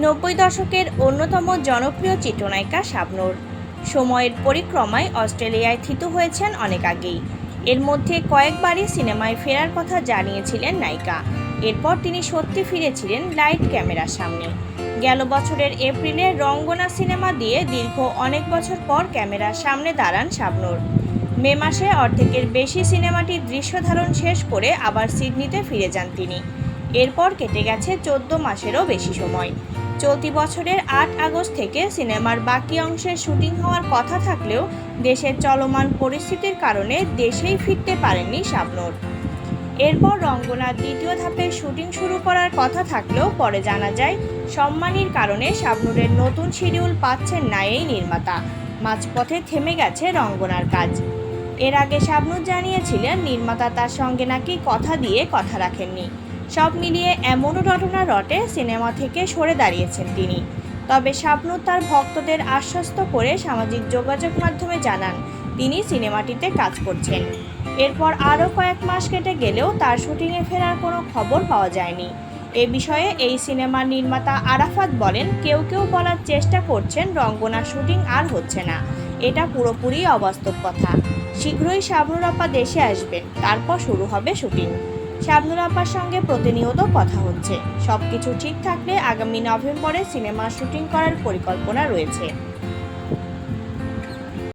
নব্বই দশকের অন্যতম জনপ্রিয় চিত্রনায়িকা শাবনূর। সময়ের পরিক্রমায় অস্ট্রেলিয়ায় থিত হয়েছেন অনেক আগেই। এর মধ্যে কয়েকবারই সিনেমায় ফেরার কথা জানিয়েছিলেন নায়িকা। এরপর তিনি সত্যি ফিরেছিলেন লাইট ক্যামেরার সামনে। গেল বছরের এপ্রিলে রঙ্গনা সিনেমা দিয়ে দীর্ঘ অনেক বছর পর ক্যামেরার সামনে দাঁড়ান শাবনূর। মে মাসে অর্ধেকের বেশি সিনেমাটির দৃশ্যধারণ শেষ করে আবার সিডনিতে ফিরে যান তিনি। এরপর কেটে গেছে চোদ্দ মাসেরও বেশি সময়। চলতি বছরের আট আগস্ট থেকে সিনেমার বাকি অংশের শুটিং হওয়ার কথা থাকলেও দেশের চলমান পরিস্থিতির কারণে দেশেই ফিরতে পারেননি শাবনূর। এরপর রঙ্গনার দ্বিতীয় ধাপের শুটিং শুরু করার কথা থাকলেও পরে জানা যায়, সম্মানীর কারণে শাবনূরের নতুন শিডিউল পাচ্ছেন না এই নির্মাতা। মাঝপথে থেমে গেছে রঙ্গনার কাজ। এর আগে শাবনূর জানিয়েছিলেন, নির্মাতা তার সঙ্গে নাকি কথা দিয়ে কথা রাখেননি। সব মিলিয়ে এমনও ঘটনা রটে সিনেমা থেকে সরে দাঁড়িয়েছেন তিনি। তবে শাবনূর তার ভক্তদের আশ্বস্ত করে সামাজিক যোগাযোগ মাধ্যমে জানান, তিনি সিনেমাটিতে কাজ করছেন। এরপর আরও কয়েক মাস কেটে গেলেও তার শুটিংয়ে ফেরার কোনো খবর পাওয়া যায়নি। এ বিষয়ে এই সিনেমার নির্মাতা আরাফাত বলেন, কেউ কেউ বলার চেষ্টা করছেন, রঙ্গনার শুটিং আর হচ্ছে না। এটা পুরোপুরি অবাস্তব কথা। শীঘ্রই শাবনুর আপা দেশে আসবেন, তারপর শুরু হবে শুটিং। শাবনুর আপার সঙ্গে প্রতিনিয়ত কথা হচ্ছে। সব কিছু ঠিক থাকলে আগামী নভেম্বরে সিনেমা শুটিং করার পরিকল্পনা রয়েছে।